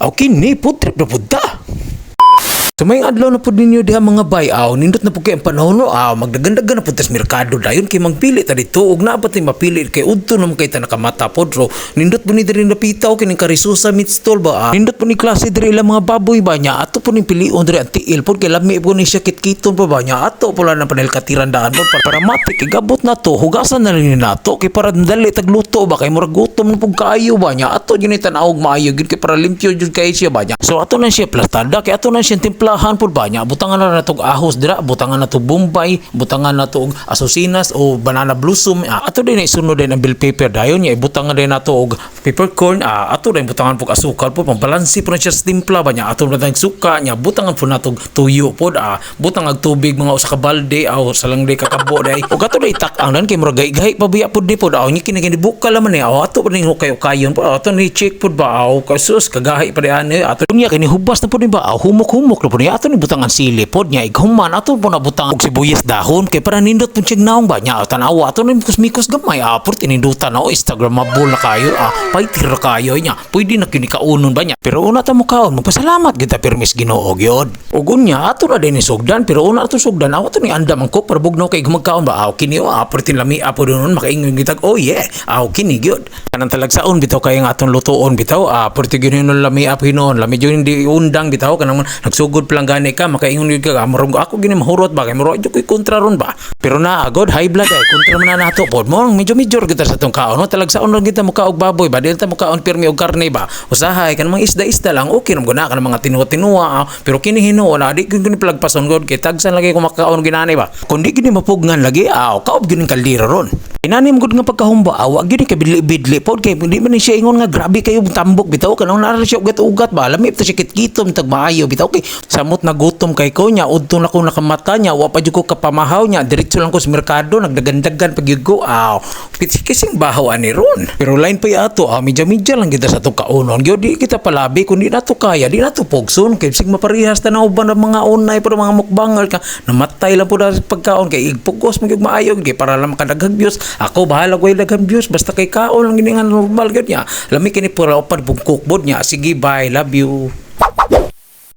Aw kini po trip Sa may adlaw na po ninyo diha mga bayaw, nindot na po kay ang panahon no, ah, magdagandagan na po tas merkado dayon kay magpili ta dito ug na batay mapili kay udto naman kay ta nakamata pod ro. Nindot po ni diri napitaw kining karisusa meat stall ba. Ah. Nindot po ni klase diri ilang mga baboy ba niya ato po ni pilion diri ang tiil pod kay lami po ni siya kitkiton pa ba niya ato po lang na panel katirandaan pod para, para mati kay gabot na to hugasan na rin nato kay para dali tagluto ba kay murag gutom na pug kaayo ba niya ato gyud ni tan-awog maayo gyud kay para limpyo jud kay siya ba niya. So ato na siya plastada kay ato na siya timplahan pod ba niya? Butangan na natog ahos dira butangan na to bombay butangan na to asosinas o banana blossom. Ah, ato din isunod din ang bill paper. Dayon niya butangan din nato og peppercorn ah, ato din butangan pog asukal pod pambalansi po na siya sa timpla ba niya? Ato na tayong suka niya. Butangan po natog tuyo pod ah, butang ag tubig mga usa ka balde aw salang day kakabo day ug ato day tak ang kay murag gay pa biya pod ni pod aw ni kini bukal man ni aw ato pa ni kayo kayon pod ato ni check pod ba? Aw kasus kagahi pa di ani ato. Niya kini hubas na pod ni ba? Aw humok-humok na pod ni ato ni butangan sili pod niya. Ighuman ato po na butangan og sibuyas dahon. Kay para nindot pud siyang naong ba niya? Aw tanawa ato ni mikos-mikos gamay. Ah pod tinindutan na. O instagramable na kayo ah paitir kayo niya. Pwede na kini kaunon ba niya? Pero una ta mo kaon magpasalamat kita permis Ginoo gyud. Ug unya ato na din sugdan pero una ato sugdan aw ni andam ang ko para bugnaw kay gumagkaon ba? Aw kini ah pertin lami apo doon makaingon gitag oh yeah aw kini gyud kanang talagsaon bitaw kay ang atong lutuon bitaw. Ah perti gyud lami apo hinon lami gyud hindi undang bitaw. Kanang nagsugod pa lang gani ka makaingon gyud ka amrong ako gini mahurot ba? Kay muro gyud koy kontra ron ba? Pero na agod high blood ay kontra man na nato. Pod mo medyo medyo kita sa tong kaon. No talagsaon lang kita mo kaog baboy ba? Dili ta mo kaon pirmi og karne ba? Usahay kan mga isda-isda lang okay nam guna kan mga tinuwa-tinuwa ah. pero kini hinuon na di gyud kini plagpason god kay tagsan lagi ko makaon ginani ba? Kundi gini mapugnan lagi aw kaob ning kaldira ron Inanim gud nga pagkahumba awa gyud kay bidli-bidli pod kay di man siya ingon nga grabe kayo tambok bitaw kanang nara siya ugat ugat ba lami ta siya kitkitom tag maayo bitaw. Kay samot na gutom kay ko nya udto na ko nakamata nya wa pa jud ko kapamahaw nya diretso lang ko sa merkado nagdagandagan pagyugo aw kising bahaw ani ron. Pero line pa yato ah medya-medya lang kita sa to kaunon. Gyud kita palabi kundi nato kaya di nato pogson kay sig maparehas tanaw ba ng mga online pero mga mukbanger ka namatay lang na sa pagkaon. Kay igpugos magyug kay para lang makadaghag views ako bahala ko ilaghang views basta kay kaon lang gini nga normal gyud nya lami kini pura upad pug cookboard nya sige bye love you